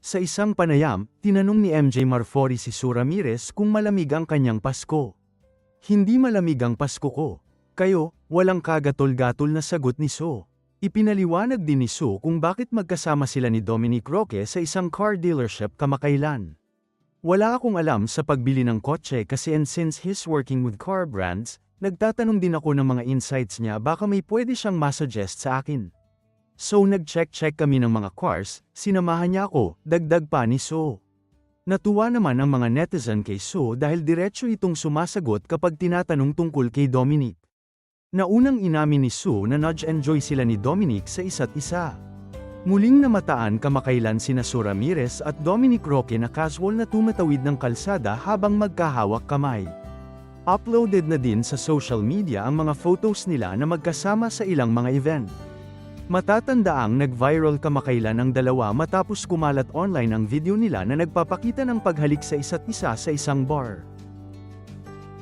Sa isang panayam, tinanong ni MJ Marfori si Sue Ramirez kung malamig ang kanyang Pasko. Hindi malamig ang Pasko ko. Kayo, walang kagatol-gatol na sagot ni Sue. Ipinaliwanag din ni Sue kung bakit magkasama sila ni Dominic Roque sa isang car dealership kamakailan. Wala akong alam sa pagbili ng kotse kasi and since he's working with car brands, nagtatanong din ako ng mga insights niya baka may pwede siyang masuggest sa akin. So nag-check-check kami ng mga cars, sinamahan niya ako, dagdag pa ni So. Natuwa naman ang mga netizen kay So dahil diretso itong sumasagot kapag tinatanong tungkol kay Dominic. Naunang inamin ni Sue na nudge-enjoy sila ni Dominic sa isa't isa. Muling namataan kamakailan sina Sue Ramirez at Dominic Roque na casual na tumatawid ng kalsada habang magkahawak kamay. Uploaded na din sa social media ang mga photos nila na magkasama sa ilang mga event. Matatandaang nag-viral kamakailan ang dalawa matapos kumalat online ang video nila na nagpapakita ng paghalik sa isa't isa sa isang bar.